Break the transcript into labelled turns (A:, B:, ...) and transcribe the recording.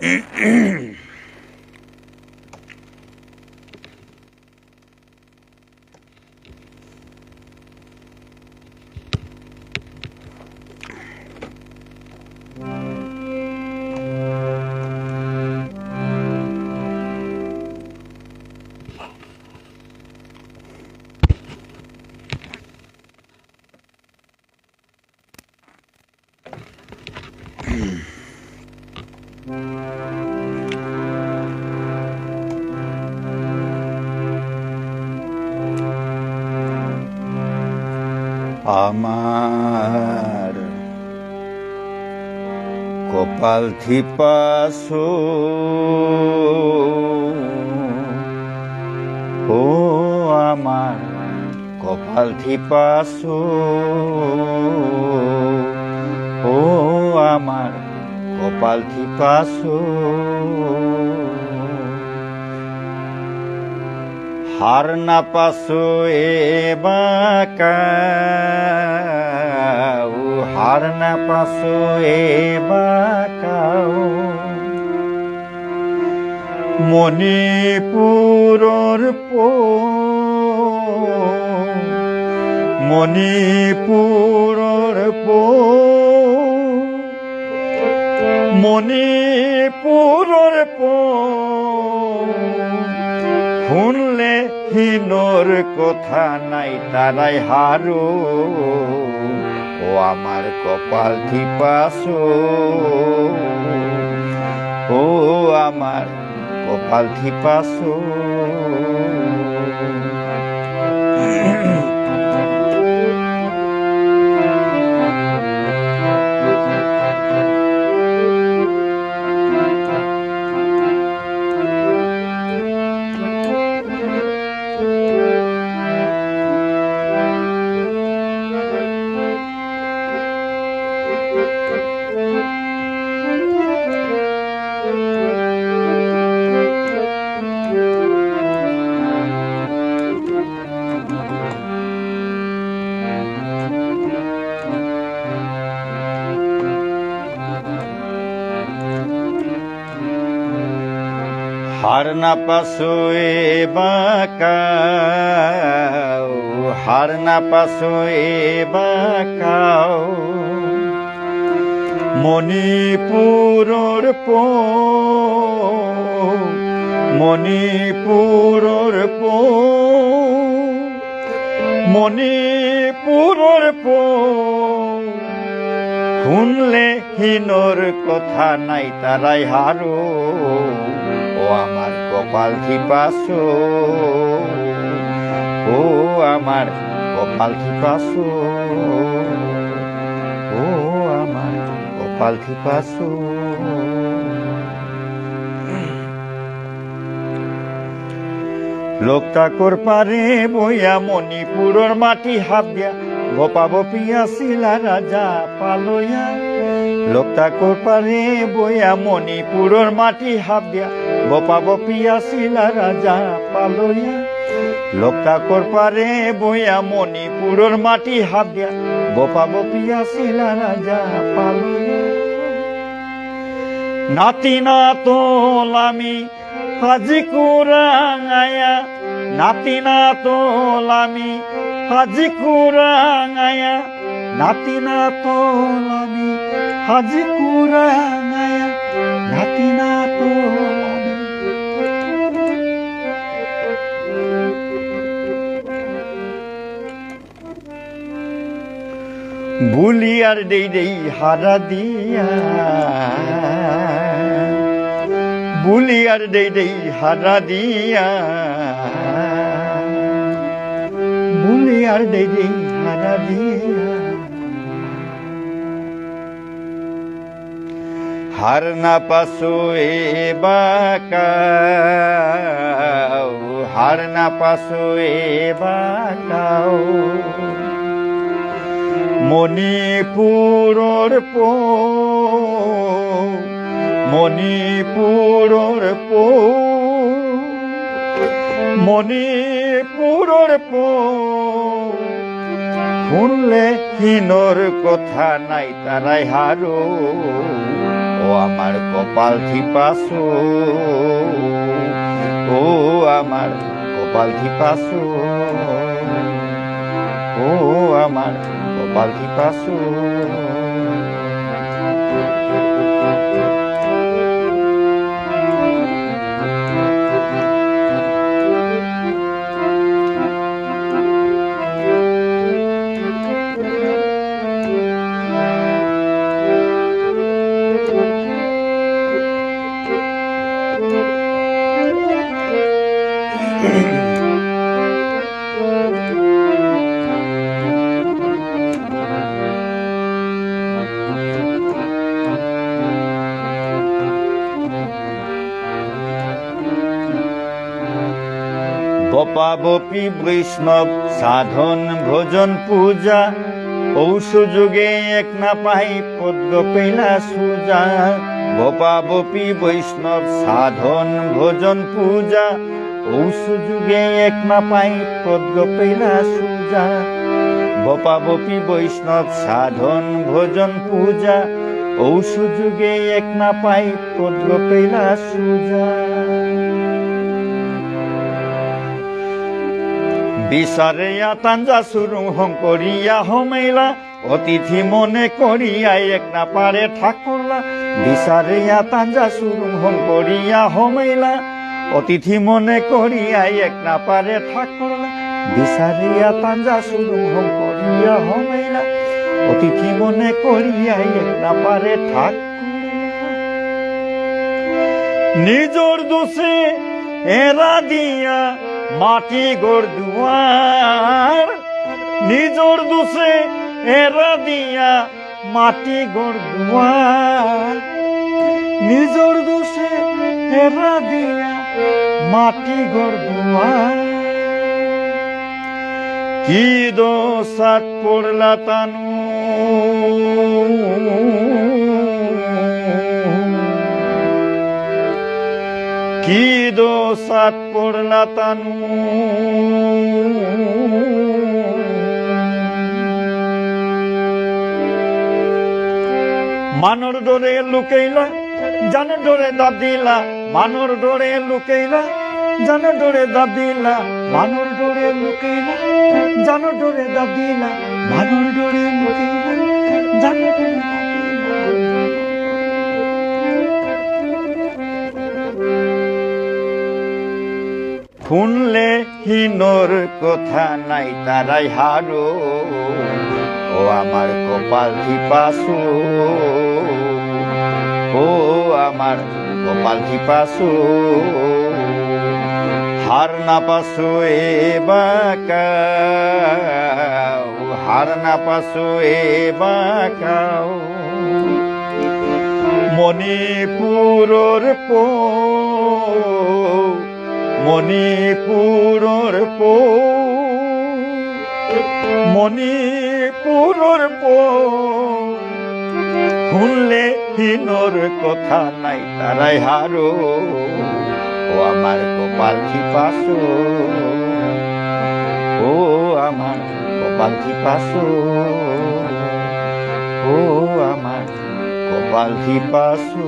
A: Mm-hmm. আমার। কপাল থিপাসো ও আমার কপাল থিপাসো ও আমার কপাল থিপাসো হার না পাসো এ বাকাও হার না পাসো এ বাকাও মণিপুরর পো মণিপুরর পো। মণিপুরর পো হিনোর কথা নাই তারাই হারো। ও আমার কপাল থিপাসো ও আমার কপাল থিপাসো হার না এ বাকাও, হার না এ বাকাও। মণিপুরর পো মণিপুরর পো মণিপুরর পো। শুনলে হিনোর কথা নাই তারাই হারো। ও আমার কপাল থিপাসো ও আমার কপাল থিপাসো ও আমার কপাল থিপাসো লোকটাকর পারে বইয়া মণিপুরর মাটি হাত দিয়া গোপা বপিয়া শিলা রাজা পালয়া লোকটাকর পারে বইয়া মণিপুরর মাটি হাত দিয়া গোপা বপিয়া শিলা রাজা পালয়া লোকটাকর পারে বইয়া মণিপুরর মাটি হাত দিয়া গোপা বপিয়া শিলা রাজা পালয়া নাতি না তোলামি হাজি কুরাঙায়া। নাতি না তোলামি হাজি কুরাঙায়া। নাতি না তোলামি হাজি কুরাঙায়া। নাতি না বুলি আর দেই দেই হারা দিয়া বুলি আর দেই দেই হারা দিয়া বুলি আর দেই দেই হারা দিয়া হার না পাসো এ বাকাও হার না পাসো এ বাকাও মণিপুরর পো মণিপুরর পো মণিপুর পুরোর পো শুনলে হিনর কথা নাই তারাই হারো। ও আমার কপাল থিপাসো ও আমার কপাল থিপাসো ও আমার কপাল থিপাসো বপি বৈষ্ণব সাধন ভোজন পূজা। ঔ সুযোগে এক না পাই পদ্ম পেলা সুজা। বপা বপি বৈষ্ণব সাধন ভোজন পূজা। ঔ সুযোগে এক না পাই পদ্ম পেলা সুজা। বপা বপি বৈষ্ণব সাধন ভোজন পূজা। ঔ সুযোগে এক না পাই পদ্ম পেলা সুজা। বিচারিয়া তাঞ্জা সুরু হং করিয়া হমেলা, অতিথি মনে করিয়া এক না পারে ঠাকুরলা। বিচারিয়া তাঞ্জা সুরু হং করিয়া অতিথি মনে করিয়া এক না পারে ঠাকুরলা। বিচারিয়া তাঞ্জা সুরু হং করিয়া হমেলা, অতিথি মনে করিয়া এক না পারে ঠাকুরলা। নিজর দোষে এরা দিয়া মাটি গোর দুয়ার, নিজর দোষে এরা দিয়া মাটি গোর দুয়ার। নিজর দোষে এরা দিয়া মাটি গোর দুয়ার। কি দোষাত পড়লা তানু? কি দোষাত পড়লা তানু। মানর ডোরে লুকেইলা, জান ডোরে দাদিলা মানর ডোরে লুকেইলা, জান ডোরে দাদিলা মানর ডোরে লুকেইলা, জান ডোরে দাদিলা মানর ডোরে লুকেইলা, জান ডোরে শুনলে হিনর কথা নাই, তারাই হারো। ও আমার কপাল ধিপাসু ও আমার কপাল ধিপাসু হার না পাসু এ বাকাও হার না পাসু এ বাকাও মণিপুরর পো মণিপুরর পো মণিপুরর পো শুনলে হিনর কথা নাই তারাই হারো। ও আমার কপাল খিপাসো। ও আমার কপাল খিপাসো। ও আমার কপাল খিপাসো।